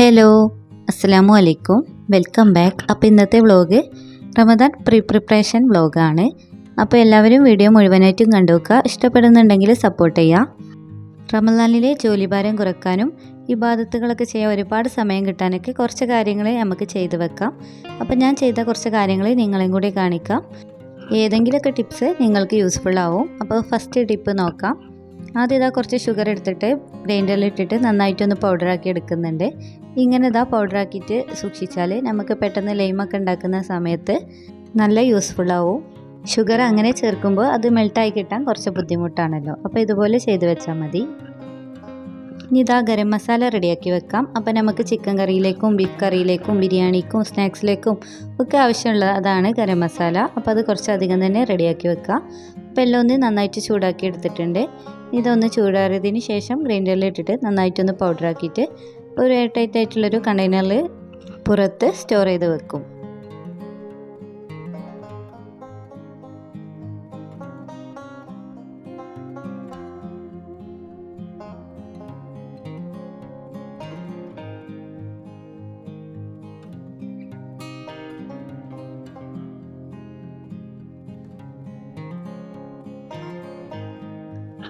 Hello അസ്സലാമു അലൈക്കും welcome back. അപ്പോൾ ഇന്നത്തെ വ്ളോഗ് റമദാൻ പ്രീ പ്രിപ്പറേഷൻ വ്ളോഗാണ് അപ്പോൾ എല്ലാവരും വീഡിയോ മുഴുവനായിട്ടും കണ്ടു നോക്കുക ഇഷ്ടപ്പെടുന്നുണ്ടെങ്കിൽ സപ്പോർട്ട് ചെയ്യുക റമദാനിലെ ജോലിഭാരം കുറക്കാനും ഇബാദത്തുകളൊക്കെ ചെയ്യാൻ ഒരുപാട് സമയം കിട്ടാനൊക്കെ കുറച്ച് കാര്യങ്ങൾ നമുക്ക് ചെയ്തു വെക്കാം. അപ്പോൾ ഞാൻ ചെയ്ത കുറച്ച് കാര്യങ്ങൾ നിങ്ങളെയും കൂടി കാണിക്കാം. ഏതെങ്കിലുമൊക്കെ ടിപ്സ് നിങ്ങൾക്ക് യൂസ്ഫുൾ ആവും. അപ്പോൾ ഫസ്റ്റ് ടിപ്പ് നോക്കാം. ആദ്യം ഇതാ കുറച്ച് ഷുഗർ എടുത്തിട്ട് ഗ്രൈൻഡറിൽ ഇട്ടിട്ട് നന്നായിട്ടൊന്ന് പൗഡറാക്കി എടുക്കുന്നുണ്ട്. ഇങ്ങനെ ഇതാ പൗഡറാക്കിയിട്ട് സൂക്ഷിച്ചാൽ നമുക്ക് പെട്ടെന്ന് ലൈമൊക്കെ ഉണ്ടാക്കുന്ന സമയത്ത് നല്ല യൂസ്ഫുൾ ആവും. ഷുഗർ അങ്ങനെ ചേർക്കുമ്പോൾ അത് മെൽട്ടായി കിട്ടാൻ കുറച്ച് ബുദ്ധിമുട്ടാണല്ലോ. അപ്പോൾ ഇതുപോലെ ചെയ്തു വെച്ചാൽ മതി. ഇനി ഇതാ ഗരം മസാല റെഡിയാക്കി വെക്കാം. അപ്പോൾ നമുക്ക് ചിക്കൻ കറിയിലേക്കും ബീഫ് കറിയിലേക്കും ബിരിയാണിക്കും സ്നാക്സിലേക്കും ഒക്കെ ആവശ്യമുള്ള അതാണ് ഗരം മസാല. അപ്പോൾ അത് കുറച്ചധികം തന്നെ റെഡിയാക്കി വെക്കാം. അപ്പോൾ എല്ലാം ഒന്ന് നന്നായിട്ട് ചൂടാക്കി എടുത്തിട്ടുണ്ട്. ഇതൊന്ന് ചൂടാറിയതിന് ശേഷം ഗ്രൈൻഡറിൽ ഇട്ടിട്ട് നന്നായിട്ടൊന്ന് പൗഡറാക്കിയിട്ട് ഒരു എയർ ടൈറ്റ് ആയിട്ടുള്ളൊരു കണ്ടെയ്നറിൽ പുറത്ത് സ്റ്റോർ ചെയ്ത് വെക്കും.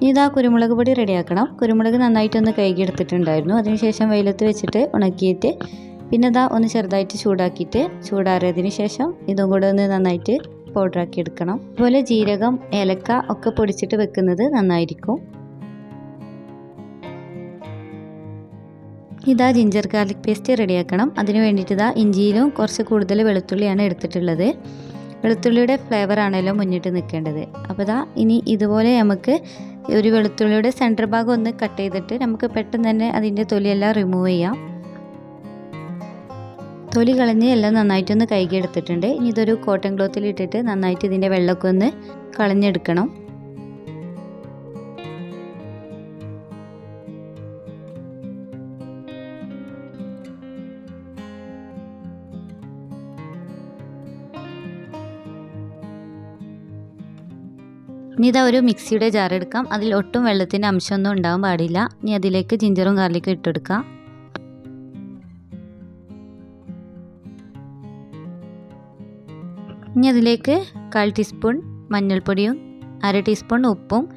ഇതാ കുരുമുളക് പൊടി റെഡിയാക്കണം. കുരുമുളക് നന്നായിട്ടൊന്ന് കഴുകിയെടുത്തിട്ടുണ്ടായിരുന്നു. അതിനുശേഷം വെയിലത്ത് വെച്ചിട്ട് ഉണക്കിയിട്ട് പിന്നെ ഇതാ ഒന്ന് ചെറുതായിട്ട് ചൂടാക്കിയിട്ട് ചൂടാറിയതിന് ശേഷം ഇതും കൂടെ ഒന്ന് നന്നായിട്ട് പൗഡറാക്കി എടുക്കണം അതുപോലെ ജീരകം ഏലക്ക ഒക്കെ പൊടിച്ചിട്ട് വെക്കുന്നത് നന്നായിരിക്കും. ഇതാ ജിഞ്ചർ ഗാർലിക് പേസ്റ്റ് റെഡിയാക്കണം. അതിന് വേണ്ടിയിട്ട് ഇതാ ഇഞ്ചിയിലും കുറച്ച് കൂടുതൽ വെളുത്തുള്ളിയാണ് എടുത്തിട്ടുള്ളത്. വെളുത്തുള്ളിയുടെ ഫ്ലേവർ ആണല്ലോ മുന്നിട്ട് നിൽക്കേണ്ടത് അപ്പോൾ ഇതാ ഇനി ഇതുപോലെ നമുക്ക് ഒരു വെളുത്തുള്ളിയുടെ സെന്റർ ഭാഗം ഒന്ന് കട്ട് ചെയ്തിട്ട് നമുക്ക് പെട്ടെന്ന് തന്നെ അതിന്റെ തൊലിയെല്ലാം റിമൂവ് ചെയ്യാം. തൊലി കളഞ്ഞ് എല്ലാം നന്നായിട്ടൊന്ന് കഴുകി എടുത്തിട്ടുണ്ട് ഇനി ഇതൊരു കോട്ടൺ ക്ലോത്തിൽ ഇട്ടിട്ട് നന്നായിട്ട് ഇതിന്റെ വെള്ളമൊക്കെ ഒന്ന് കളഞ്ഞെടുക്കണം. ഇനി ഇതാ ഒരു മിക്സിയുടെ ജാർ എടുക്കാം. അതിൽ ഒട്ടും വെള്ളത്തിന്റെ അംശമൊന്നും ഉണ്ടാവാൻ പാടില്ല. ഇനി അതിലേക്ക് ജിഞ്ചറും ഗാർലിക്കും ഇട്ടെടുക്കാം ഇനി അതിലേക്ക് കാൽ ടീസ്പൂൺ മഞ്ഞൾപ്പൊടിയും അര ടീസ്പൂൺ ഉപ്പും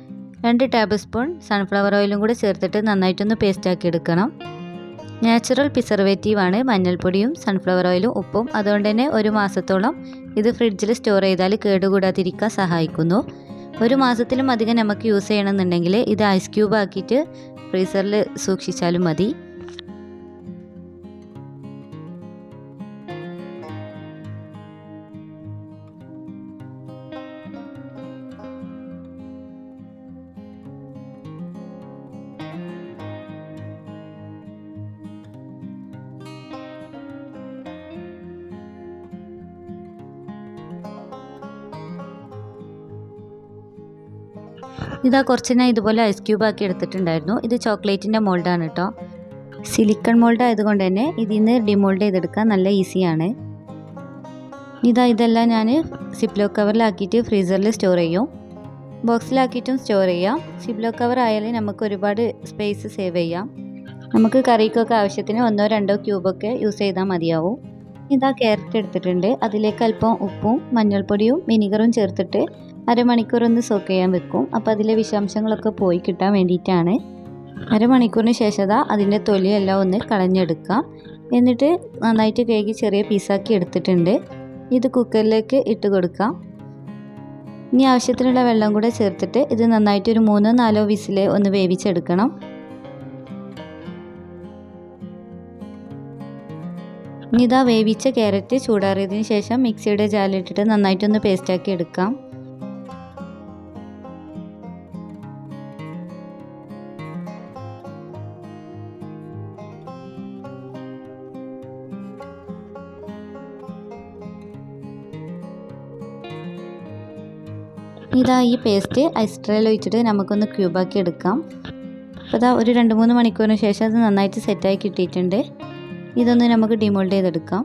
രണ്ട് ടേബിൾ സ്പൂൺ സൺഫ്ലവർ ഓയിലും കൂടി ചേർത്തിട്ട് നന്നായിട്ടൊന്ന് പേസ്റ്റാക്കി എടുക്കണം. നാച്ചുറൽ പ്രിസർവേറ്റീവാണ് മഞ്ഞൾപ്പൊടിയും സൺഫ്ലവർ ഓയിലും ഉപ്പും. അതുകൊണ്ട് തന്നെ ഒരു മാസത്തോളം ഇത് ഫ്രിഡ്ജിൽ സ്റ്റോർ ചെയ്താൽ കേടുകൂടാതിരിക്കാൻ സഹായിക്കുന്നു. ഒരു മാസത്തിലും അധികം നമുക്ക് യൂസ് ചെയ്യണമെന്നുണ്ടെങ്കിൽ ഇത് ഐസ് ക്യൂബ് ആക്കിയിട്ട് ഫ്രീസറിൽ സൂക്ഷിച്ചാലും മതി. ഇതാ കുറച്ച് ഞാൻ ഇതുപോലെ ഐസ് ക്യൂബ് ആക്കി എടുത്തിട്ടുണ്ടായിരുന്നു. ഇത് ചോക്ലേറ്റിന്റെ മോൾഡാണ് കേട്ടോ സിലിക്കൺ മോൾഡ് ആയതുകൊണ്ട് തന്നെ ഇതിൽ നിന്ന് ഡിമോൾഡ് ചെയ്തെടുക്കാൻ നല്ല ഈസിയാണ് ഇതാ ഇതെല്ലാം ഞാൻ സിപ്ലോ കവറിലാക്കിയിട്ട് ഫ്രീസറിൽ സ്റ്റോർ ചെയ്യും. ബോക്സിലാക്കിയിട്ടും സ്റ്റോർ ചെയ്യാം. സിപ്ലോ കവർ ആയാലും നമുക്ക് ഒരുപാട് സ്പേസ് സേവ് ചെയ്യാം. നമുക്ക് കറിക്കൊക്കെ ആവശ്യത്തിന് ഒന്നോ രണ്ടോ ക്യൂബൊക്കെ യൂസ് ചെയ്താൽ മതിയാവും. ഇതാ ക്യാരറ്റ് എടുത്തിട്ടുണ്ട്. അതിലേക്ക് അല്പം ഉപ്പും മഞ്ഞൾപ്പൊടിയും വിനീഗറും ചേർത്തിട്ട് അരമണിക്കൂർ ഒന്ന് സോക്ക് ചെയ്യാൻ വെക്കും. അപ്പോൾ അതിലെ വിഷാംശങ്ങളൊക്കെ പോയി കിട്ടാൻ വേണ്ടിയിട്ടാണ്. അരമണിക്കൂറിന് ശേഷം അതിന്റെ തൊലിയെല്ലാം ഒന്ന് കളഞ്ഞെടുക്കാം. എന്നിട്ട് നന്നായിട്ട് കേക്ക് ചെറിയ പീസാക്കി എടുത്തിട്ടുണ്ട്. ഇത് കുക്കറിലേക്ക് ഇട്ട് കൊടുക്കാം. ഇനി ആവശ്യത്തിനുള്ള വെള്ളം കൂടെ ചേർത്തിട്ട് ഇത് നന്നായിട്ട് ഒരു മൂന്നോ നാലോ വിസിൽ ഒന്ന് വേവിച്ചെടുക്കണം. ഇനി ഇതാ വേവിച്ച ക്യാരറ്റ് ചൂടാറിയതിന് ശേഷം മിക്സിയുടെ ജാലിട്ടിട്ട് നന്നായിട്ടൊന്ന് പേസ്റ്റാക്കി എടുക്കാം. ഇതാ ഈ പേസ്റ്റ് ഐസ് ട്രേയിൽ ഒഴിച്ചിട്ട് നമുക്കൊന്ന് ക്യൂബാക്കി എടുക്കാം. അപ്പോൾ ഇതാ ഒരു രണ്ട് മൂന്ന് മണിക്കൂറിന് ശേഷം അത് നന്നായിട്ട് സെറ്റായി കിട്ടിയിട്ടുണ്ട്. ഇതൊന്ന് നമുക്ക് ഡിമോൾഡ് ചെയ്തെടുക്കാം.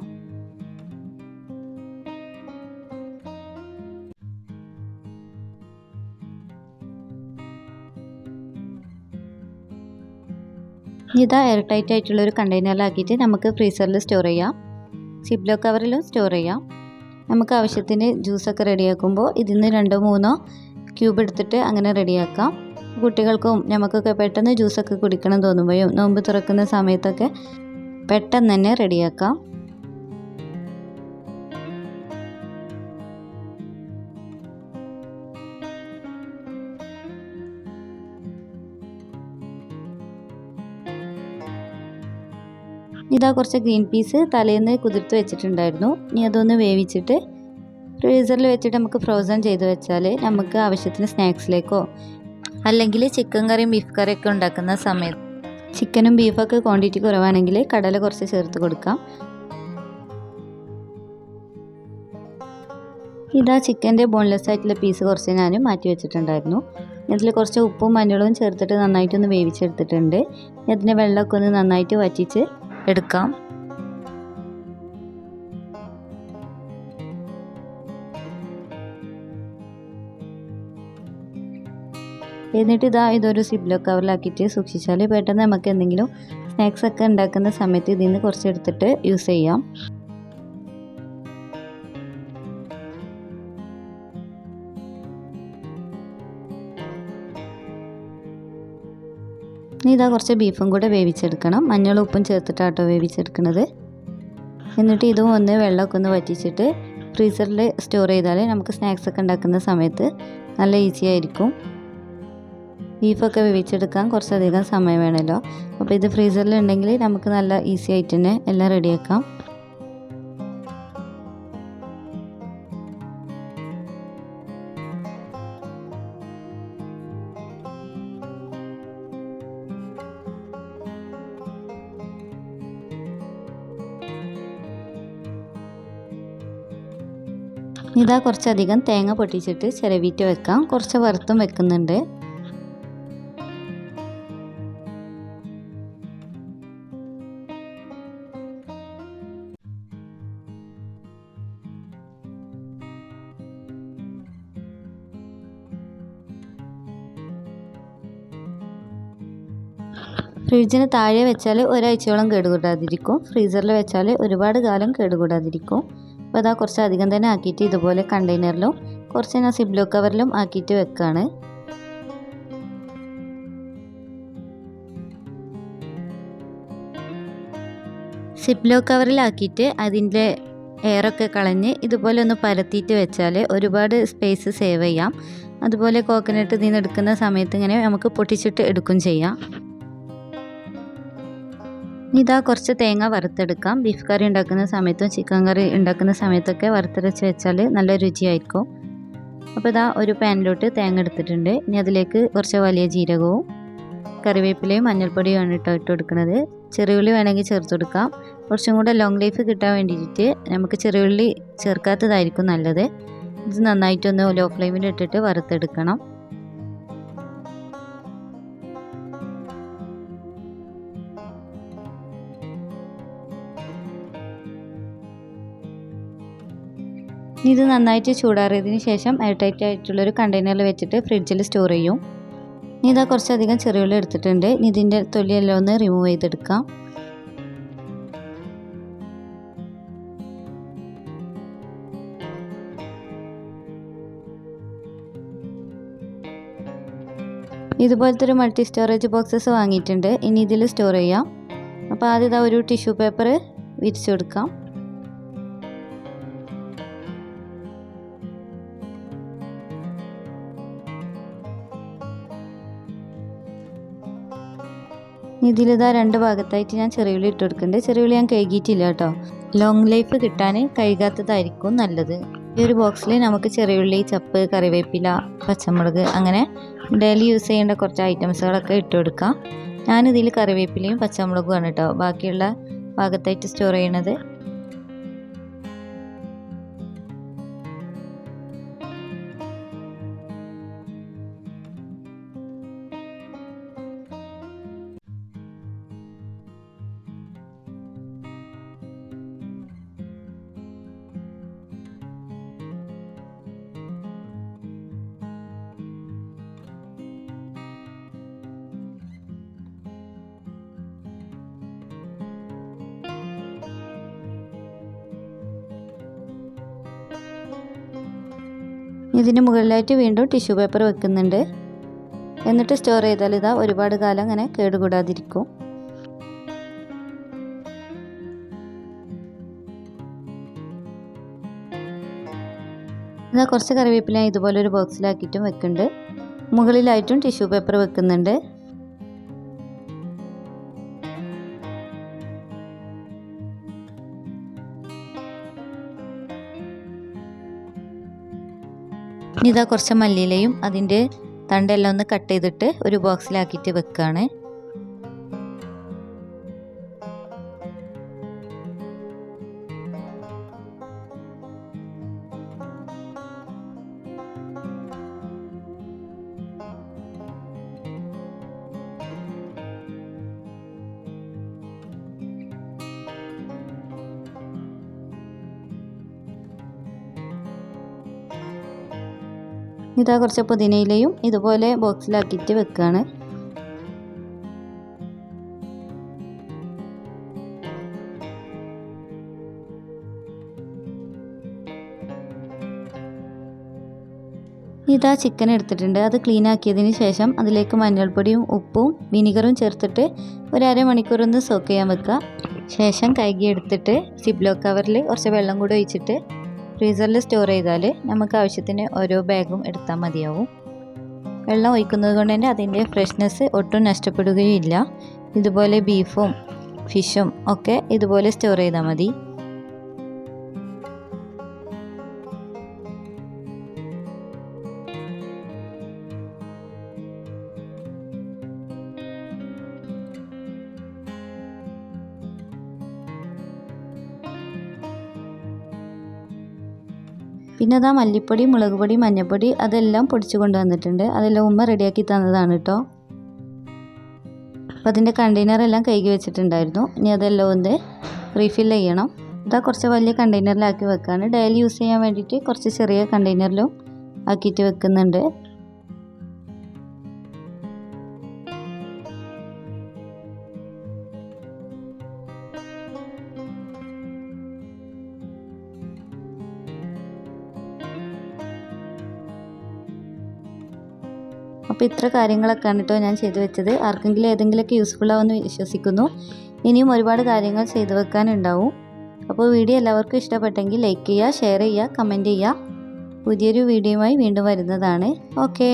ഇതാ എയർ ടൈറ്റ് ആയിട്ടുള്ള ഒരു കണ്ടെയ്നറിലാക്കിയിട്ട് നമുക്ക് ഫ്രീസറിൽ സ്റ്റോർ ചെയ്യാം. സിബ്ലോ കവറിലും സ്റ്റോർ ചെയ്യാം. നമുക്ക് ആവശ്യത്തിന് ജ്യൂസൊക്കെ റെഡിയാക്കുമ്പോൾ ഇതിൽ നിന്ന് രണ്ടോ മൂന്നോ ക്യൂബ് എടുത്തിട്ട് അങ്ങനെ റെഡിയാക്കാം. കുട്ടികൾക്കും നമുക്കൊക്കെ പെട്ടെന്ന് ജ്യൂസൊക്കെ കുടിക്കണം തോന്നുമ്പോഴും നോമ്പ് തുറക്കുന്ന സമയത്തൊക്കെ പെട്ടെന്ന് തന്നെ റെഡിയാക്കാം. ഇതാ കുറച്ച് ഗ്രീൻ പീസ് തലേന്ന് കുതിർത്ത് വെച്ചിട്ടുണ്ടായിരുന്നു. ഇനി അതൊന്ന് വേവിച്ചിട്ട് ഫ്രീസറിൽ വെച്ചിട്ട് നമുക്ക് ഫ്രോസൺ ചെയ്ത് വെച്ചാൽ നമുക്ക് ആവശ്യത്തിന് സ്നാക്സിലേക്കോ അല്ലെങ്കിൽ ചിക്കൻ കറിയും ബീഫ് കറിയൊക്കെ ഉണ്ടാക്കുന്ന സമയത്ത് ചിക്കനും ബീഫൊക്കെ ക്വാണ്ടിറ്റി കുറവാണെങ്കിൽ കടല കുറച്ച് ചേർത്ത് കൊടുക്കാം. ഇതാ ചിക്കന്റെ ബോൺലെസ് ആയിട്ടുള്ള പീസ് കുറച്ച് ഞാൻ മാറ്റി വെച്ചിട്ടുണ്ടായിരുന്നു. ഇതിൽ കുറച്ച് ഉപ്പും മഞ്ഞളും ചേർത്തിട്ട് നന്നായിട്ടൊന്ന് വേവിച്ചെടുത്തിട്ടുണ്ട്. അതിന്റെ വെള്ളമൊക്കെ ഒന്ന് നന്നായിട്ട് വറ്റിച്ച് എടുക്കാം. എന്നിട്ട് ഇതാ ഇതൊരു സിബ്ലോ കവറിലാക്കിയിട്ട് സൂക്ഷിച്ചാൽ പെട്ടെന്ന് നമുക്ക് എന്തെങ്കിലും സ്നാക്സ് ഒക്കെ ഉണ്ടാക്കുന്ന സമയത്ത് ഇതിൽ നിന്ന് കുറച്ചെടുത്തിട്ട് യൂസ് ചെയ്യാം. ഇനി ഇതാ കുറച്ച് ബീഫും കൂടെ വേവിച്ചെടുക്കണം. മഞ്ഞളും ഉപ്പും ചേർത്തിട്ടാട്ടോ വേവിച്ചെടുക്കുന്നത്. എന്നിട്ട് ഇതും ഒന്ന് വെള്ളമൊക്കെ ഒന്ന് വറ്റിച്ചിട്ട് ഫ്രീസറിൽ സ്റ്റോർ ചെയ്താൽ നമുക്ക് സ്നാക്സ് ഒക്കെ ഉണ്ടാക്കുന്ന സമയത്ത് നല്ല ഈസി ആയിരിക്കും. ബീഫൊക്കെ വേവിച്ചെടുക്കാൻ കുറച്ചധികം സമയം വേണമല്ലോ. അപ്പോൾ ഇത് ഫ്രീസറിൽ ഉണ്ടെങ്കിൽ നമുക്ക് നല്ല ഈസി ആയിട്ട് തന്നെ എല്ലാം റെഡിയാക്കാം. ഇതാ കുറച്ചധികം തേങ്ങ പൊട്ടിച്ചിട്ട് ചിരവീറ്റ് വെക്കാം. കുറച്ച് വറുത്തും വെക്കുന്നുണ്ട്. ഫ്രിഡ്ജിന് താഴെ വെച്ചാൽ ഒരാഴ്ചയോളം കേടുകൂടാതിരിക്കും. ഫ്രീസറിൽ വെച്ചാൽ ഒരുപാട് കാലം കേടുകൂടാതിരിക്കും. അപ്പോൾ അതാ കുറച്ച് അധികം തന്നെ ആക്കിയിട്ട് ഇതുപോലെ കണ്ടെയ്നറിലും കുറച്ച് ഞാൻ സിബ്ലോ കവറിലും ആക്കിയിട്ട് വെക്കുകയാണ് സിബ്ലോ കവറിലാക്കിയിട്ട് അതിന്റെ എയറൊക്കെ കളഞ്ഞ് ഇതുപോലെ ഒന്ന് പരത്തിയിട്ട് വെച്ചാൽ ഒരുപാട് സ്പേസ് സേവ് ചെയ്യാം. അതുപോലെ കോക്കനട്ട് ഇതിൽ നിന്ന് എടുക്കുന്ന സമയത്ത് ഇങ്ങനെ നമുക്ക് പൊട്ടിച്ചിട്ട് എടുക്കും ചെയ്യാം. ഇതാ കുറച്ച് തേങ്ങ വറുത്തെടുക്കാം. ബീഫ് കറി ഉണ്ടാക്കുന്ന സമയത്തും ചിക്കൻ കറി ഉണ്ടാക്കുന്ന സമയത്തൊക്കെ വറുത്തരച്ച് വെച്ചാൽ നല്ല രുചിയായിരിക്കും. അപ്പോൾ ഇതാ ഒരു പാനിലോട്ട് തേങ്ങ എടുത്തിട്ടുണ്ട്. ഇനി അതിലേക്ക് കുറച്ച് വലിയ ജീരകവും കറിവേപ്പിലയും മഞ്ഞൾപ്പൊടിയും ഇട്ടോ ഇട്ട് കൊടുക്കുന്നത്. ചെറിയുള്ളി വേണമെങ്കിൽ ചേർത്ത് കൊടുക്കാം. കുറച്ചും കൂടെ ലോങ് ലൈഫ് കിട്ടാൻ വേണ്ടിയിട്ട് നമുക്ക് ചെറിയുള്ളി ചേർക്കാത്തതായിരിക്കും നല്ലത്. ഇത് നന്നായിട്ടൊന്ന് ലോ ഫ്ലെയിമിൽ ഇട്ടിട്ട് വറുത്തെടുക്കണം. ഇത് നന്നായിട്ട് ചൂടാറിയതിന് ശേഷം എയർടൈറ്റ് ആയിട്ടുള്ളൊരു കണ്ടെയ്നറിൽ വെച്ചിട്ട് ഫ്രിഡ്ജിൽ സ്റ്റോർ ചെയ്യും. ഇനി ഇതാ കുറച്ചധികം ചെറിയുള്ളി എടുത്തിട്ടുണ്ട്. ഇനി ഇതിന്റെ തൊലിയെല്ലാം ഒന്ന് റിമൂവ് ചെയ്തെടുക്കാം. ഇതുപോലത്തെ ഒരു മൾട്ടി സ്റ്റോറേജ് ബോക്സസ് വാങ്ങിയിട്ടുണ്ട്. ഇനി ഇതിൽ സ്റ്റോർ ചെയ്യാം. അപ്പോൾ ആദ്യം ഇതാ ഒരു ടിഷ്യൂ പേപ്പർ വിരിച്ചു കൊടുക്കാം. ഇതിലിതാ രണ്ട് ഭാഗത്തായിട്ട് ഞാൻ ചെറിയുള്ളി ഇട്ട് കൊടുക്കുന്നുണ്ട് ചെറിയുള്ളി ഞാൻ കഴുകിയിട്ടില്ല കേട്ടോ. ലോങ് ലൈഫ് കിട്ടാൻ കഴുകാത്തതായിരിക്കും നല്ലത്. ഈ ഒരു ബോക്സിൽ നമുക്ക് ചെറിയുള്ളി ചപ്പ് കറിവേപ്പില പച്ചമുളക് അങ്ങനെ ഡെയിലി യൂസ് ചെയ്യേണ്ട കുറച്ച് ഐറ്റംസുകളൊക്കെ ഇട്ട് കൊടുക്കാം ഞാനിതിൽ കറിവേപ്പിലയും പച്ചമുളകും ആണ് കേട്ടോ. ബാക്കിയുള്ള ഭാഗത്തായിട്ട് സ്റ്റോർ ചെയ്യണത്. ഇതിന് മുകളിലായിട്ട് വീണ്ടും ടിഷ്യൂ പേപ്പർ വെക്കുന്നുണ്ട്. എന്നിട്ട് സ്റ്റോർ ചെയ്താൽ ഇതാ ഒരുപാട് കാലം അങ്ങനെ കേടുകൂടാതിരിക്കും. ഇതാ കുറച്ച് കറിവേപ്പില ഇതുപോലെ ഒരു ബോക്സിലാക്കിയിട്ടും വെക്കുന്നുണ്ട്. മുകളിലായിട്ടും ടിഷ്യൂ പേപ്പർ വെക്കുന്നുണ്ട്. ഇതാ കുറച്ച് മല്ലിയിലയും അതിന്റെ തണ്ടെല്ലാം ഒന്ന് കട്ട് ചെയ്തിട്ട് ഒരു ബോക്സിലാക്കിയിട്ട് വെക്കുകയാണ് ഇതാ കുറച്ച് പുതിനയിലയും ഇതുപോലെ ബോക്സിലാക്കിയിട്ട് വെക്കുകയാണ് ഇതാ ചിക്കൻ എടുത്തിട്ടുണ്ട്. അത് ക്ലീൻ ആക്കിയതിന് ശേഷം അതിലേക്ക് മഞ്ഞൾപ്പൊടിയും ഉപ്പും വിനിഗറും ചേർത്തിട്ട് ഒരു അരമണിക്കൂർ ഒന്ന് സോക്ക് ചെയ്യാൻ വെക്കുക. ശേഷം കഴുകി എടുത്തിട്ട് സിബ്ലോ കവറിൽ കുറച്ച് വെള്ളം കൂടി ഒഴിച്ചിട്ട് ഫ്രീസറിൽ സ്റ്റോർ ചെയ്താൽ നമുക്ക് ആവശ്യത്തിന് ഓരോ ബാഗും എടുത്താൽ മതിയാവും. വെള്ളം ഒഴിക്കുന്നത് കൊണ്ട് തന്നെ അതിന്റെ ഫ്രഷ്നെസ് ഒട്ടും നഷ്ടപ്പെടുകയില്ല. ഇതുപോലെ ബീഫും ഫിഷും ഒക്കെ ഇതുപോലെ സ്റ്റോർ ചെയ്താൽ മതി. പിന്നെ അതാ മല്ലിപ്പൊടി മുളക് പൊടി മഞ്ഞൾപ്പൊടി അതെല്ലാം പൊടിച്ചു കൊണ്ടുവന്നിട്ടുണ്ട്. അതെല്ലാം ഉമ്മ റെഡിയാക്കി തന്നതാണ് കേട്ടോ അപ്പോൾ അതിന്റെ കണ്ടെയ്നർ എല്ലാം കഴുകി വെച്ചിട്ടുണ്ടായിരുന്നു. ഇനി അതെല്ലാം ഒന്ന് റീഫിൽ ചെയ്യണം. ഇതാ കുറച്ച് വലിയ കണ്ടെയ്നറിലാക്കി വെക്കുകയാണ് ഡെയിലി യൂസ് ചെയ്യാൻ വേണ്ടിയിട്ട് കുറച്ച് ചെറിയ കണ്ടെയ്നറിലും ആക്കിയിട്ട് വെക്കുന്നുണ്ട്. അപ്പോൾ ഇത്ര കാര്യങ്ങളൊക്കെയാണ് കേട്ടോ ഞാൻ ചെയ്തു വെച്ചത്. ആർക്കെങ്കിലും ഏതെങ്കിലുമൊക്കെ യൂസ്ഫുൾ ആവുമെന്ന് വിശ്വസിക്കുന്നു. ഇനിയും ഒരുപാട് കാര്യങ്ങൾ ചെയ്തു വെക്കാനുണ്ടാവും. അപ്പോൾ വീഡിയോ എല്ലാവർക്കും ഇഷ്ടപ്പെട്ടെങ്കിൽ ലൈക്ക് ചെയ്യുക ഷെയർ ചെയ്യുക കമന്റ് ചെയ്യുക. പുതിയൊരു വീഡിയോയുമായി വീണ്ടും വരുന്നതാണ്. ഓക്കേ